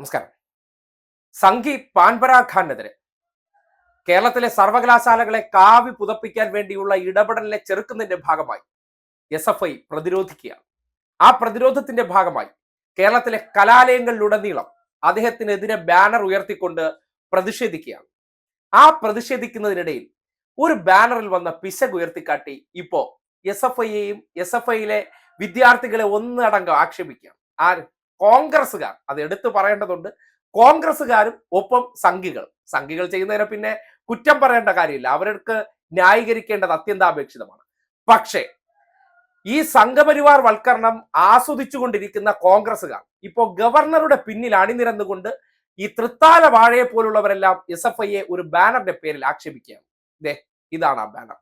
നമസ്കാരം. സംഘി പാൻപരാ ഖാനെതിരെ കേരളത്തിലെ സർവകലാശാലകളെ കാവി പുതപ്പിക്കാൻ വേണ്ടിയുള്ള ഇടപെടലിനെ ചെറുക്കുന്നതിന്റെ ഭാഗമായി എസ് എഫ് ഐ പ്രതിരോധിക്കുകയാണ്. ആ പ്രതിരോധത്തിന്റെ ഭാഗമായി കേരളത്തിലെ കലാലയങ്ങളിലുടനീളം അദ്ദേഹത്തിനെതിരെ ബാനർ ഉയർത്തിക്കൊണ്ട് പ്രതിഷേധിക്കുകയാണ്. ആ പ്രതിഷേധിക്കുന്നതിനിടയിൽ ഒരു ബാനറിൽ വന്ന പിശക് ഉയർത്തിക്കാട്ടി ഇപ്പോ എസ് എഫ് ഐയെയും എസ് എഫ് ഐയിലെ വിദ്യാർത്ഥികളെ ഒന്നടങ്കം ആക്ഷേപിക്കുകയാണ്. ആര്? കോൺഗ്രസ്സുകാർ അത് എടുത്തു പറയേണ്ടതുണ്ട്. കോൺഗ്രസ്സുകാരും ഒപ്പം സംഘികൾ. സംഘികൾ ചെയ്യുന്നതിനെ പിന്നെ കുറ്റം പറയേണ്ട കാര്യമില്ല. അവർക്ക് ന്യായീകരിക്കേണ്ടത് അത്യന്താപേക്ഷിതമാണ്. പക്ഷേ ഈ സംഘപരിവാർ വൽക്കരണം ആസ്വദിച്ചുകൊണ്ടിരിക്കുന്ന കോൺഗ്രസ്സുകാർ ഇപ്പോൾ ഗവർണറുടെ പിന്നിൽ അണിനിരന്നുകൊണ്ട് ഈ തൃത്താല വാഴയെ പോലുള്ളവരെല്ലാം എസ് എഫ് ഐയെ ഒരു ബാനറിന്റെ പേരിൽ ആക്ഷേപിക്കുകയാണ്. ദേ ഇതാണ് ആ ബാനർ.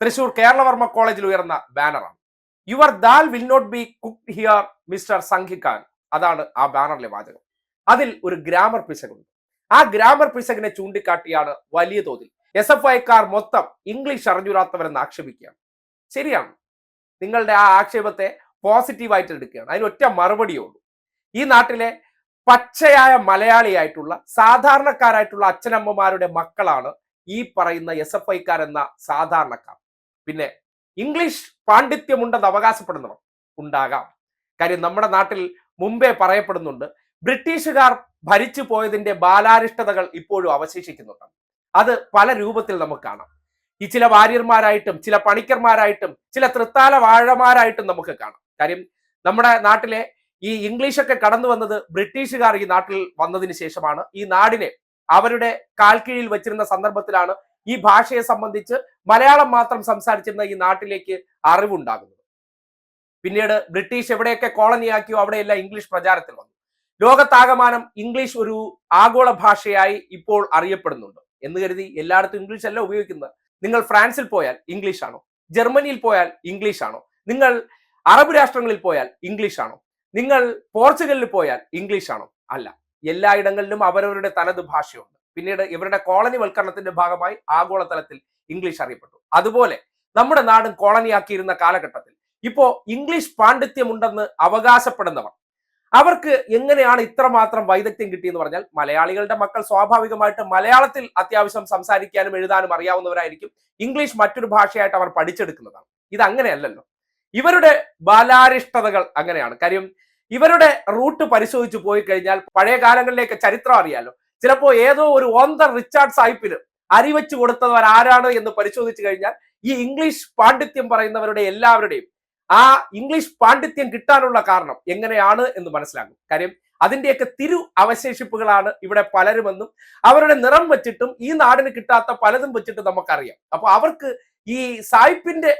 തൃശൂർ കേരളവർമ്മ കോളേജിൽ ഉയർന്ന ബാനറാണ്. Your dal will not be cook here mister സംഘിഖാൻ അതാണ് ആ ബാനറിലെ വാചകം. അതിൽ ഒരു ഗ്രാമർ പിശകുണ്ട് ആ ഗ്രാമർ പിശകിനെ ചൂണ്ടിക്കാട്ടിയാണ് വലിയ തോതിൽ. എസ് എഫ് ഐക്കാർ മൊത്തം ഇംഗ്ലീഷ് അറിഞ്ഞൂരാത്തവരെന്ന് ആക്ഷേപിക്കുകയാണ്. ശരിയാണ്. നിങ്ങളുടെ ആ ആക്ഷേപത്തെ പോസിറ്റീവായിട്ട് എടുക്കുകയാണ്. അതിനൊറ്റ മറുപടിയേ ഉള്ളൂ. ഈ നാട്ടിലെ പച്ചയായ മലയാളിയായിട്ടുള്ള സാധാരണക്കാരായിട്ടുള്ള അച്ഛനമ്മമാരുടെ മക്കളാണ് ഈ പറയുന്ന എസ് എഫ് ഐക്കാർ എന്ന സാധാരണക്കാർ. പിന്നെ ഇംഗ്ലീഷ് പാണ്ഡിത്യമുണ്ടെന്ന് അവകാശപ്പെടുന്നവർ ഉണ്ടാകാം. കാര്യം നമ്മുടെ നാട്ടിൽ മുമ്പേ പറയപ്പെടുന്നുണ്ട്. ബ്രിട്ടീഷുകാർ ഭരിച്ചു പോയതിന്റെ ബാലാരിഷ്ടതകൾ ഇപ്പോഴും അവശേഷിക്കുന്നുണ്ട്. അത് പല രൂപത്തിൽ നമുക്ക് കാണാം. ഈ ചില വാര്യന്മാരായിട്ടും ചില പണിക്കർമാരായിട്ടും ചില തൃത്താല വാഴമാരായിട്ടും നമുക്ക് കാണാം. കാര്യം നമ്മുടെ നാട്ടിലെ ഈ ഇംഗ്ലീഷൊക്കെ കടന്നു വന്നത് ബ്രിട്ടീഷുകാർ ഈ നാട്ടിൽ വന്നതിന് ശേഷമാണ്. ഈ നാടിനെ അവരുടെ കാൽക്കീഴിൽ വെച്ചിരുന്ന സന്ദർഭത്തിലാണ് ഈ ഭാഷയെ സംബന്ധിച്ച് മലയാളം മാത്രം സംസാരിച്ചിരുന്ന ഈ നാട്ടിലേക്ക് അറിവുണ്ടാകുന്നത്. പിന്നീട് ബ്രിട്ടീഷ് എവിടെയൊക്കെ കോളനിയാക്കിയോ അവിടെയെല്ലാം ഇംഗ്ലീഷ് പ്രചാരത്തിൽ വന്നു. ലോകത്താകമാനം ഇംഗ്ലീഷ് ഒരു ആഗോള ഭാഷയായി ഇപ്പോൾ അറിയപ്പെടുന്നുണ്ട്. എന്ന് കരുതി എല്ലായിടത്തും ഇംഗ്ലീഷ് അല്ല ഉപയോഗിക്കുന്നത്. നിങ്ങൾ ഫ്രാൻസിൽ പോയാൽ ഇംഗ്ലീഷ് ആണോ? ജർമ്മനിയിൽ പോയാൽ ഇംഗ്ലീഷ് ആണോ? നിങ്ങൾ അറബ് രാഷ്ട്രങ്ങളിൽ പോയാൽ ഇംഗ്ലീഷ് ആണോ? നിങ്ങൾ പോർച്ചുഗലിൽ പോയാൽ ഇംഗ്ലീഷ് ആണോ? അല്ല. എല്ലായിടങ്ങളിലും അവരവരുടെ തനത് ഭാഷയുണ്ട്. പിന്നീട് ഇവരുടെ കോളനി വൽക്കരണത്തിന്റെ ഭാഗമായി ആഗോളതലത്തിൽ ഇംഗ്ലീഷ് അറിയപ്പെട്ടു. അതുപോലെ നമ്മുടെ നാടും കോളനിയാക്കിയിരുന്ന കാലഘട്ടത്തിൽ ഇപ്പോ ഇംഗ്ലീഷ് പാണ്ഡിത്യമുണ്ടെന്ന് അവകാശപ്പെടുന്നവർ. അവർക്ക് എങ്ങനെയാണ് ഇത്രമാത്രം വൈദഗ്ധ്യം കിട്ടിയെന്ന് പറഞ്ഞാൽ മലയാളികളുടെ മക്കൾ സ്വാഭാവികമായിട്ട് മലയാളത്തിൽ അത്യാവശ്യം സംസാരിക്കാനും എഴുതാനും അറിയാവുന്നവരായിരിക്കും. ഇംഗ്ലീഷ് മറ്റൊരു ഭാഷയായിട്ട് അവർ പഠിച്ചെടുക്കുന്നതാണ്. ഇത് അങ്ങനെയല്ലല്ലോ ഇവരുടെ ബാലാരിഷ്ടതകൾ അങ്ങനെയാണ്. കാര്യം ഇവരുടെ റൂട്ട് പരിശോധിച്ചു പോയി കഴിഞ്ഞാൽ പഴയ കാലങ്ങളിലേക്ക് ചരിത്രം അറിയാലോ. ചിലപ്പോൾ ഏതോ ഒരു ഓന്തർ റിച്ചാർഡ് സാഹിബിന് അരിവെച്ച് കൊടുത്തവർ ആരാണ് എന്ന് പരിശോധിച്ചു കഴിഞ്ഞാൽ ഈ ഇംഗ്ലീഷ് പാണ്ഡിത്യം പറയുന്നവരുടെ എല്ലാവരുടെയും ആ ഇംഗ്ലീഷ് പാണ്ഡിത്യം കിട്ടാനുള്ള കാരണം എങ്ങനെയാണ് എന്ന് മനസ്സിലാക്കും. കാര്യം അതിന്റെയൊക്കെ തിരു അവശേഷിപ്പുകളാണ് ഇവിടെ പലരുമെന്നും അവരുടെ നിറം വെച്ചിട്ടും ഈ നാടിന് കിട്ടാത്ത പലതും വെച്ചിട്ട് നമുക്കറിയാം. അപ്പൊ അവർക്ക് ഈ സായിപ്പിന്റെ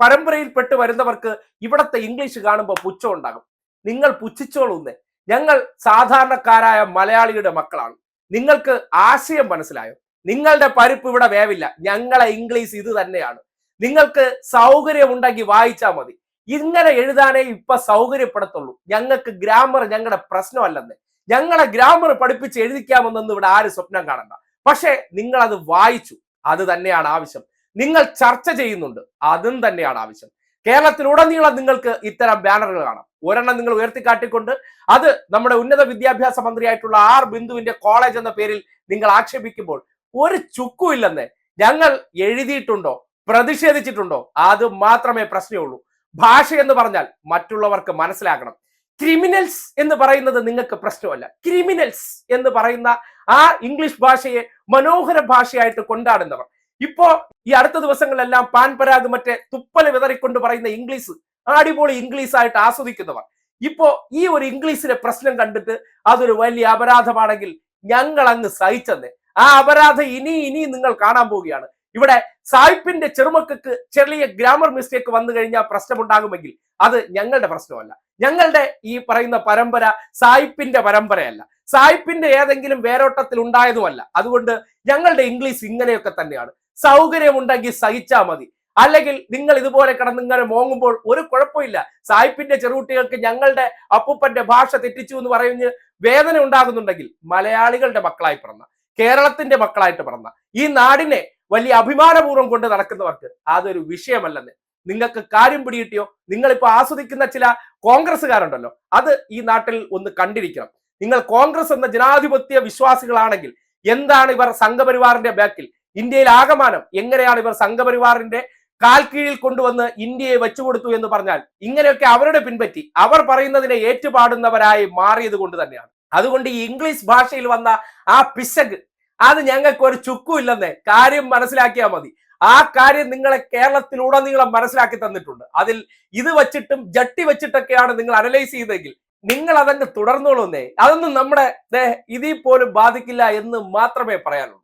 പരമ്പരയിൽപ്പെട്ട് വരുന്നവർക്ക് ഇവിടത്തെ ഇംഗ്ലീഷ് കാണുമ്പോൾ പുച്ഛം ഉണ്ടാകും. നിങ്ങൾ പുച്ഛിച്ചോളൂന്നേ. ഞങ്ങൾ സാധാരണക്കാരായ മലയാളിയുടെ മക്കളാണ്. നിങ്ങൾക്ക് ആശയം മനസ്സിലായോ? നിങ്ങളുടെ പരിപ്പ് ഇവിടെ വേവില്ല. ഞങ്ങളെ ഇംഗ്ലീഷ് ഇത് തന്നെയാണ്. നിങ്ങൾക്ക് സൗകര്യമുണ്ടെങ്കിൽ വായിച്ചാൽ മതി. ഇങ്ങനെ എഴുതാനേ ഇപ്പൊ സൗകര്യപ്പെടത്തുള്ളൂ. ഞങ്ങൾക്ക് ഗ്രാമർ ഞങ്ങളുടെ പ്രശ്നമല്ലെന്ന്. ഞങ്ങളെ ഗ്രാമർ പഠിപ്പിച്ച് എഴുതിക്കാമെന്നൊന്നും ഇവിടെ ആരും സ്വപ്നം കാണണ്ട. പക്ഷേ നിങ്ങൾ അത് വായിച്ചു. അത് തന്നെയാണ് ആവശ്യം. നിങ്ങൾ ചർച്ച ചെയ്യുന്നുണ്ട്. അതും തന്നെയാണ് ആവശ്യം. കേരളത്തിലുടനീളം നിങ്ങൾക്ക് ഇത്തരം ബാനറുകൾ കാണാം. ഒരെണ്ണം നിങ്ങൾ ഉയർത്തിക്കാട്ടിക്കൊണ്ട് അത് നമ്മുടെ ഉന്നത വിദ്യാഭ്യാസ മന്ത്രിയായിട്ടുള്ള ആർ ബിന്ദുവിന്റെ കോളേജ് എന്ന പേരിൽ നിങ്ങൾ ആക്ഷേപിക്കുമ്പോൾ ഒരു ചുക്കുമില്ലെന്ന് ഞങ്ങൾ എഴുതിയിട്ടുണ്ടോ? പ്രതിഷേധിച്ചിട്ടുണ്ടോ? അത് മാത്രമേ പ്രശ്നമുള്ളൂ. ഭാഷ എന്ന് പറഞ്ഞാൽ മറ്റുള്ളവർക്ക് മനസ്സിലാക്കണം ക്രിമിനൽസ് എന്ന് പറയുന്നത് നിങ്ങൾക്ക് പ്രശ്നമല്ല. ക്രിമിനൽസ് എന്ന് പറയുന്ന ആ ഇംഗ്ലീഷ് ഭാഷയെ മനോഹര ഭാഷയായിട്ട് കൊണ്ടാടുന്നവർ. ഇപ്പോ ഈ അടുത്ത ദിവസങ്ങളിലെല്ലാം പാൻ പരാഗ് മറ്റേ തുപ്പൽ വിതറിക്കൊണ്ട് പറയുന്ന ഇംഗ്ലീഷ് അടിപൊളി ഇംഗ്ലീഷ് ആയിട്ട് ആസ്വദിക്കുന്നവർ. ഇപ്പോ ഈ ഒരു ഇംഗ്ലീഷിലെ പ്രശ്നം കണ്ടിട്ട് അതൊരു വലിയ അപരാധമാണെങ്കിൽ ഞങ്ങൾ അങ്ങ് സഹിച്ചെന്നേ. ആ അപരാധം ഇനി ഇനി നിങ്ങൾ കാണാൻ പോവുകയാണ്. ഇവിടെ സായിപ്പിന്റെ ചെറുമക്കൾക്ക് ചെറിയ ഗ്രാമർ മിസ്റ്റേക്ക് വന്നു കഴിഞ്ഞാൽ പ്രശ്നമുണ്ടാകുമെങ്കിൽ അത് ഞങ്ങളുടെ പ്രശ്നമല്ല. ഞങ്ങളുടെ ഈ പറയുന്ന പരമ്പര സായിപ്പിന്റെ പരമ്പരയല്ല. സായിപ്പിന്റെ ഏതെങ്കിലും വേരോട്ടത്തിൽ ഉണ്ടായതുമല്ല. അതുകൊണ്ട് ഞങ്ങളുടെ ഇംഗ്ലീഷ് ഇങ്ങനെയൊക്കെ തന്നെയാണ്. സൗകര്യമുണ്ടെങ്കിൽ സഹിച്ചാൽ മതി. അല്ലെങ്കിൽ നിങ്ങൾ ഇതുപോലെ കിടന്ന് ഇങ്ങനെ മോങ്ങുമ്പോൾ ഒരു കുഴപ്പമില്ല. സായിപ്പിന്റെ ചെറുകുട്ടികൾക്ക് ഞങ്ങളുടെ അപ്പൂപ്പന്റെ ഭാഷ തെറ്റിച്ചു എന്ന് പറയുന്ന വേദന ഉണ്ടാകുന്നുണ്ടെങ്കിൽ മലയാളികളുടെ മക്കളായി പിറന്ന കേരളത്തിന്റെ മക്കളായിട്ട് പിറന്ന ഈ നാടിനെ വലിയ അഭിമാനപൂർവം കൊണ്ട് നടക്കുന്നവർക്ക് അതൊരു വിഷയമല്ലെന്ന്. നിങ്ങൾക്ക് കാര്യം പിടികിട്ടിയോ? നിങ്ങളിപ്പോൾ ആസ്വദിക്കുന്ന ചില കോൺഗ്രസ്സുകാരുണ്ടല്ലോ അത് ഈ നാട്ടിൽ ഒന്ന് കണ്ടിരിക്കണം. നിങ്ങൾ കോൺഗ്രസ് എന്ന ജനാധിപത്യ വിശ്വാസികളാണെങ്കിൽ എന്താണ് ഇവർ സംഘപരിവാറിന്റെ ബാക്കിൽ? ഇന്ത്യയിൽ ആകമാനം എങ്ങനെയാണ് ഇവർ സംഘപരിവാറിന്റെ കാൽക്കീഴിൽ കീഴിൽ കൊണ്ടുവന്ന് ഇന്ത്യയെ വെച്ചുകൊടുത്തു എന്ന് പറഞ്ഞാൽ ഇങ്ങനെയൊക്കെ അവരുടെ പിൻപറ്റി അവർ പറയുന്നതിനെ ഏറ്റുപാടുന്നവരായി മാറിയത് കൊണ്ട് തന്നെയാണ്. അതുകൊണ്ട് ഈ ഇംഗ്ലീഷ് ഭാഷയിൽ വന്ന ആ പിശക് അത് ഞങ്ങൾക്ക് ഒരു ചുക്കുമില്ലെന്നേ. കാര്യം മനസ്സിലാക്കിയാൽ മതി. ആ കാര്യം നിങ്ങളെ കേരളത്തിലുടനീളം മനസ്സിലാക്കി തന്നിട്ടുണ്ട്. അതിൽ ഇത് വെച്ചിട്ടും ജട്ടി വെച്ചിട്ടൊക്കെയാണ് നിങ്ങൾ അനലൈസ് ചെയ്തെങ്കിൽ നിങ്ങൾ അതങ്ങ് തുടർന്നോളൂന്നേ. അതൊന്നും നമ്മുടെ ദേ, ഇതിൽ പോലും ബാധിക്കില്ല എന്ന് മാത്രമേ പറയാനുള്ളൂ.